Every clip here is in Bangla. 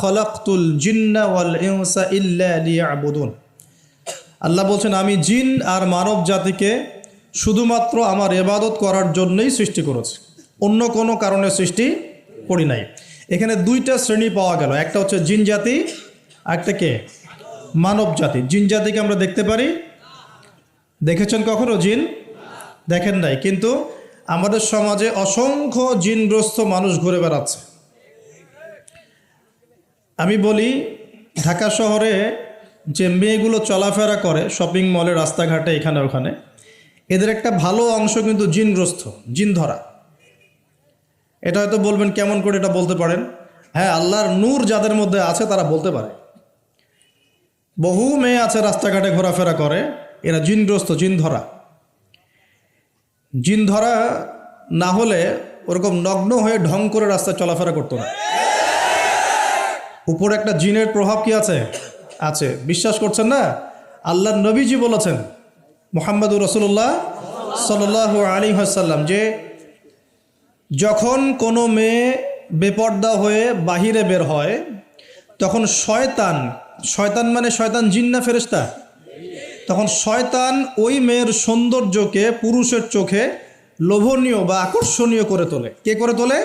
খলাকতুল জিন্না ওয়াল ইনসা ইল্লা লিয়াবুদুন। আল্লাহ বলছেন, আমি জিন আর মানব জাতিকে শুধুমাত্র আমার এবাদত করার জন্যই সৃষ্টি করেছি। অন্য কোনো কারণে সৃষ্টি করি নাই। এখানে দুইটা শ্রেণি পাওয়া গেল। একটা হচ্ছে জিন জাতি একটা কে? মানব জাতি। জিন জাতিকে আমরা দেখতে পারি। দেখেছেন কখনো জিন? দেখেন নাই। কিন্তু আমাদের সমাজে অসংখ্য জিনগ্রস্ত মানুষ ঘুরে বেড়াচ্ছে। আমি বলি, ঢাকা শহরে যে মেয়েগুলো চলাফেরা করে শপিং মলে, রাস্তাঘাটে, এখানে, ওখানে, এদের একটা ভালো অংশ কিন্তু জিনগ্রস্ত জিন ধরা এটা হয়তো বলবেন, কেমন করে এটা বলতে পারেন? হ্যাঁ আল্লাহর নূর যাদের মধ্যে আছে, তারা বলতে পারে। বহু মেয়ে আছে রাস্তাঘাটে ঘোরাফেরা করে, এরা জিনগ্রস্ত জিন ধরা জিন ধরা না হলে ওরকম নগ্ন হয়ে ঢং করে রাস্তায় চলাফেরা করতো না। উপরে একটা জিনের প্রভাব কি আছে? আছে। বিশ্বাস করছেন না? আল্লাহ নবীজি বলেছেন, মোহাম্মদুর রসুল্লাহ সাল আলী হাসাল্লাম যে যখন কোনো মেয়ে বেপর্দা হয়ে বাহিরে বের হয়, তখন শয়তান শয়তান মানে শয়তান জিন্না ফেরেস্তা তখন শয়তান ওই মেয়ের সৌন্দর্যকে পুরুষের চোখে লোভনীয় বা আকর্ষণীয় করে তোলে। কে করে তোলে?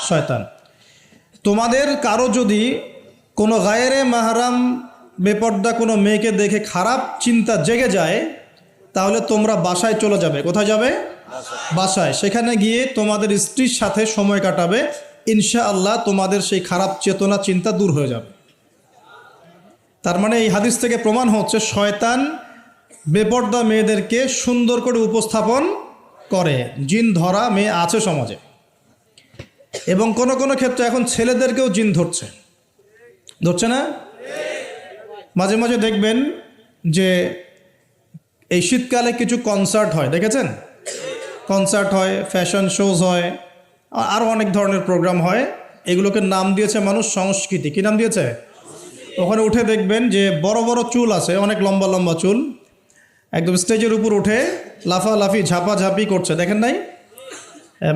শয়তান। তোমাদের কারও যদি কোনো গায়েরে মাহারাম বেপর্দা কোনো মেয়েকে দেখে খারাপ চিন্তা জেগে যায় তাহলে তোমরা বাসায় চলে যাবে। কোথায় যাবে? বাসায়। সেখানে গিয়ে তোমাদের স্ত্রীর সাথে সময় কাটাবে। ইনশা আল্লাহ তোমাদের সেই খারাপ চেতনা চিন্তা দূর হয়ে যাবে। তার মানে এই হাদিস থেকে প্রমাণ হচ্ছে শয়তান বেপর্দা মেয়েদেরকে সুন্দর করে উপস্থাপন করে। জিন ধরা মেয়ে আছে সমাজে। এবং কোনো কোনো ক্ষেত্রে এখন ছেলেদেরকেও জিন ধরছে। ধরছে না? মাঝে মাঝে দেখবেন যে এই শীতকালে কিছু কনসার্ট হয়, দেখেছেন? কনসার্ট হয় ফ্যাশন শোজ হয় আরও অনেক ধরনের প্রোগ্রাম হয়। এগুলোকে নাম দিয়েছে মানুষ সংস্কৃতি। কী নাম দিয়েছে? ওখানে উঠে দেখবেন যে বড় বড় চুল আছে, অনেক লম্বা লম্বা চুল। একদম স্টেজের উপর উঠে লাফালাফি, ঝাপাঝাপি করছে। দেখেন নাই?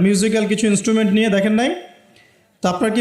মিউজিক্যাল কিছু ইনস্ট্রুমেন্ট নিয়ে দেখেন নাই? তো আপনার কি